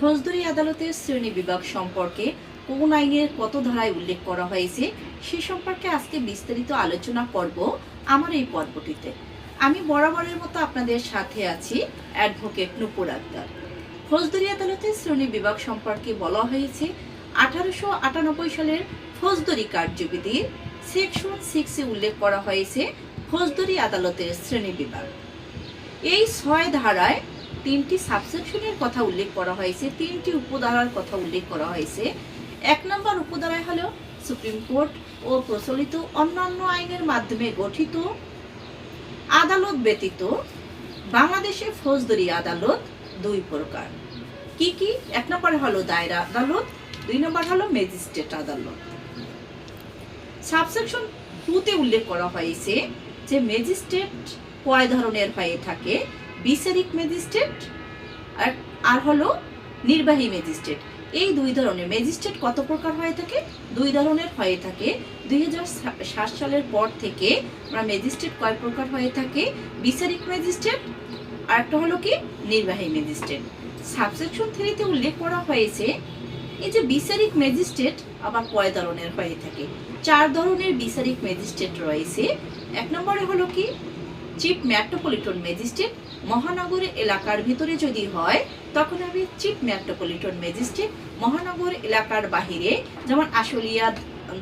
ফৌজদারি আদালতের শ্রেণি বিভাগ সম্পর্কে কোন আইনের কত ধারায় উল্লেখ করা হয়েছে সে সম্পর্কে আজকে বিস্তারিত আলোচনা করব আমার এই পর্বটিতে। আমি বরাবরের মতো আপনাদের সাথে আছি অ্যাডভোকেট নুপুর আক্তার। ফৌজদারি আদালতের শ্রেণি বিভাগ সম্পর্কে বলা হয়েছে, আঠারোশো আটানব্বই সালের ফৌজদারি কার্যবিধির সেকশন সিক্সে উল্লেখ করা হয়েছে, ফৌজদারি আদালতের শ্রেণি বিভাগ। এই ছয় ধারায় তিনটি সাবসেকশনের কথা উল্লেখ করা হয়েছে, তিনটি উপধারার কথা উল্লেখ করা হয়েছে। এক নম্বর উপধারায় হলো সুপ্রিম কোর্ট ও প্রচলিত অন্যান্য আইনের মাধ্যমে গঠিত আদালত ব্যতীত বাংলাদেশে ফৌজদারি আদালত দুই প্রকার। কি কি? এক নম্বরে হলো দায়রা আদালত, দুই নম্বর হলো ম্যাজিস্ট্রেট আদালত। সাবসেকশন টুতে উল্লেখ করা হয়েছে যে ম্যাজিস্ট্রেট কয় ধরনের হয়ে থাকে বিচারিক ম্যাজিস্ট্রেট আর আর হলো নির্বাহী ম্যাজিস্ট্রেট। এই দুই ধরনের ম্যাজিস্ট্রেট কত প্রকার হয়ে থাকে? দুই ধরনের হয়ে থাকে। দুই সাত সালের পর থেকে আমরা ম্যাজিস্ট্রেট কয় প্রকার হয়ে থাকে? বিচারিক ম্যাজিস্ট্রেট আর একটা হলো কি? নির্বাহী ম্যাজিস্ট্রেট। সাবসেকশন থ্রিতে উল্লেখ করা হয়েছে, এই যে বিচারিক ম্যাজিস্ট্রেট আবার কয় ধরনের হয়ে থাকে? চার ধরনের বিচারিক ম্যাজিস্ট্রেট রয়েছে। এক নম্বরে হলো কি? চিফ মেট্রোপলিটন ম্যাজিস্ট্রেট মহানগর এলাকার ভিতরে যদি হয় তখন হবে চিফ মেট্রোপলিটন ম্যাজিস্ট্রেট মহানগর এলাকার বাহিরে যেমন আশুলিয়া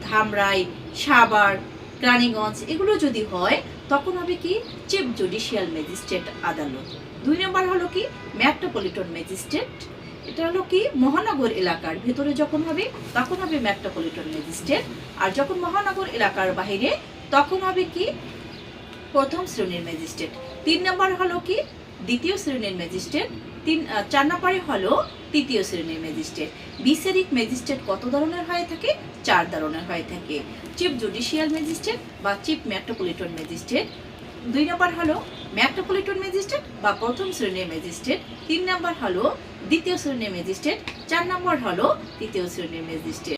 ধামরাই সাভার রানীগঞ্জ এগুলো যদি হয় তখন হবে কি চিফ জুডিশিয়াল ম্যাজিস্ট্রেট আদালত দুই নম্বর হলো কি মেট্রোপলিটন ম্যাজিস্ট্রেট এটা হলো কি মহানগর এলাকার ভেতরে যখন হবে তখন হবে মেট্রোপলিটন ম্যাজিস্ট্রেট আর যখন মহানগর এলাকার বাইরে তখন হবে কি প্রথম শ্রেণির ম্যাজিস্ট্রেট। তিন নম্বর হলো কি? দ্বিতীয় শ্রেণির ম্যাজিস্ট্রেট। তিন চার নম্বরে হলো তৃতীয় শ্রেণির ম্যাজিস্ট্রেট। বিচারিক ম্যাজিস্ট্রেট কত ধরনের হয়ে থাকে? চার ধরনের হয়ে থাকে। চিফ জুডিশিয়াল ম্যাজিস্ট্রেট বা চিফ মেট্রোপলিটন ম্যাজিস্ট্রেট। দুই নম্বর হলো মেট্রোপলিটন ম্যাজিস্ট্রেট বা প্রথম শ্রেণির ম্যাজিস্ট্রেট। তিন নম্বর হলো দ্বিতীয় শ্রেণির ম্যাজিস্ট্রেট। চার নম্বর হলো তৃতীয় শ্রেণির ম্যাজিস্ট্রেট।